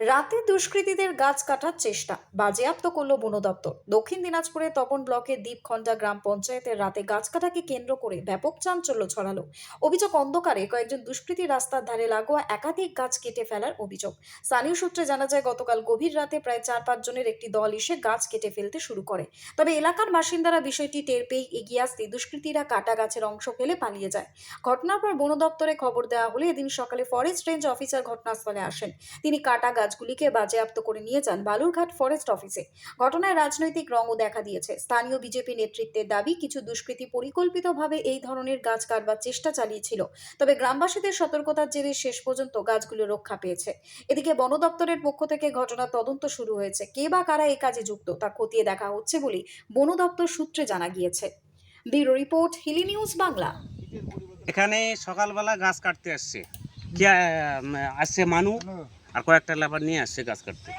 রাতে দুষ্কৃতীদের গাছ কাটার চেষ্টা। বাজেয়াপ্ত করল বন দপ্তর। দক্ষিণ দিনাজপুরের তপন ব্লকের দ্বীপখণ্ডা গ্রাম পঞ্চায়েতের রাতে গাছ কাটাকে কেন্দ্র করে ব্যাপক চাঞ্চল্য ছড়ালো। অভিযোগ অন্ধকারে কয়েকজন দুষ্কৃতী রাস্তার ধারে লাগোয়া একাধিক গাছ কেটে ফেলার অভিযোগ। স্থানীয় সূত্রে জানা যায়, গতকাল গভীর রাতে প্রায় চার পাঁচ জনের একটি দল এসে গাছ কেটে ফেলতে শুরু করে। তবে এলাকার বাসিন্দারা বিষয়টি টের পেয়ে এগিয়ে আসতে দুষ্কৃতীরা কাটা গাছের অংশ ফেলে পালিয়ে যায়। ঘটনার পর বন দপ্তরে খবর দেওয়া হলে এদিন সকালে ফরেস্ট রেঞ্জ অফিসার ঘটনাস্থলে আসেন। তিনি কাটা গাছগুলিকে বাজেয়াপ্ত করে নিয়ে যান বালুরঘাট ফরেস্ট অফিসে। ঘটনায় রাজনৈতিক রঙও দেখা দিয়েছে। স্থানীয় বিজেপি নেতৃত্বের দাবি কিছু দুষ্কৃতী পরিকল্পিতভাবে এই ধরনের গাছ কাটবার চেষ্টা চালিয়েছিল তবে গ্রামবাসীদের সতর্কতার জেরে শেষ পর্যন্ত গাছগুলো রক্ষা পেয়েছে। এদিকে বন দপ্তরের পক্ষ থেকে ঘটনার তদন্ত শুরু হয়েছে। কে বা কারা এ কাজে যুক্ত তা খতিয়ে দেখা হচ্ছে বলে বন দপ্তর সূত্রে জানা গিয়েছে। Bureau report Hili news Bangla. এখানে সকালবেলা গাছ কাটতে আসছে। আসছে মানু। আর কয়েকটা লেবার নিয়ে আসছে গাছ কাটতে।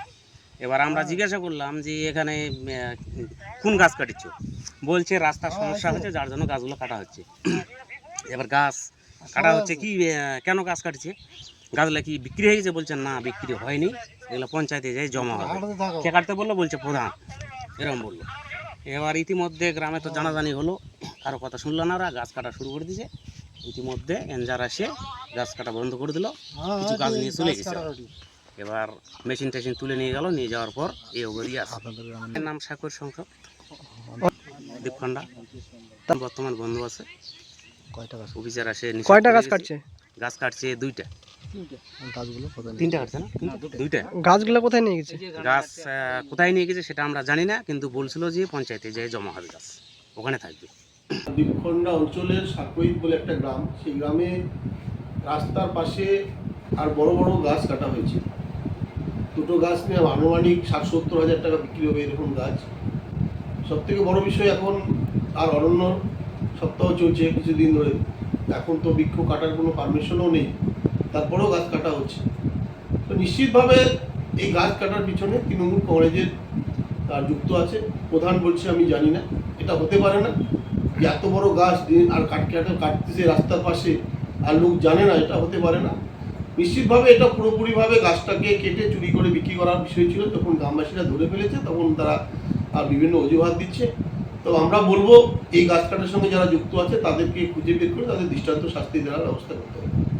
এবার আমরা জিজ্ঞাসা করলাম যে এখানে কোন গাছ কাটিছ? বলছে রাস্তার সমস্যা হচ্ছে যার জন্য গাছগুলো কাটা হচ্ছে। এবার গাছ কাটা হচ্ছে কি কেন গাছ কাটছে? গাছগুলো কি বিক্রি হয়ে গেছে? বলছে না বিক্রি হয়নি। এগুলো পঞ্চায়েতে যাই জমা হবে। কে কাটতে বলল? বলছে প্রধান। এরকম বলল। এবার ইতিমধ্যে গ্রামে তো জানাজানি হলো। কারও কথা শুনলো না ওরা গাছ কাটা শুরু করে দিয়েছে। ইতিমধ্যে এনজার এসে গাছ কাটা বন্ধ করে দিল কিছু গাছ নিয়ে চলে গেছে এবার মেশিন টেশিন তুলে নিয়ে গেল নিয়ে যাওয়ার পর এই অবধি এর নাম সাকর সংসদ দীপখণ্ডা বর্তমান বন্ধ আছে। অফিসার আসে কয়টা গাছ কাটছে গাছ কাটছে দুইটা কোথায় নিয়ে- তিনটা কাটছে না দুইটা গাছগুলো কোথায় নিয়ে গেছে গাছ কোথায় নিয়ে গেছে সেটা আমরা জানি না কিন্তু বলছিল যে পঞ্চায়েতে যেয়ে জমা হবে গাছ ওখানে থাকবে দ্বীপখণ্ডা অঞ্চলের সাকইত বলে একটা গ্রাম, সেই গ্রামে রাস্তার পাশে আর বড় বড় গাছ কাটা হয়েছে। দুটো গাছ নিয়ে আনুমানিক ষাট সত্তর হাজার টাকা বিক্রি হবে এরকম গাছ। সব থেকে বড় বিষয় এখন আর অরণ্য সপ্তাহ চলছে কিছুদিন ধরে। এখন তো বৃক্ষ কাটার কোনো পারমিশনও নেই, তারপরেও গাছ কাটা হচ্ছে। তো নিশ্চিতভাবে এই গাছ কাটার পিছনে তৃণমূল কংগ্রেসের তার যুক্ত আছে। প্রধান বলছে আমি জানি না, এটা হতে পারে না। এত বড় গাছ আর কাট কাটা কাটতেছে রাস্তার পাশে, আর লোক জানে না, এটা হতে পারে না। নিশ্চিতভাবে এটা পুরোপুরিভাবে গাছটাকে কেটে চুরি করে বিক্রি করার বিষয় ছিল। তখন গ্রামবাসীরা ধরে ফেলেছে, তখন তারা আর বিভিন্ন অজুহাত দিচ্ছে। তো আমরা বলব, এই গাছ কাটার সঙ্গে যারা যুক্ত আছে, তাদেরকে খুঁজে বের করে তাদের দৃষ্টান্ত শাস্তি দেওয়ার ব্যবস্থা করতে হবে।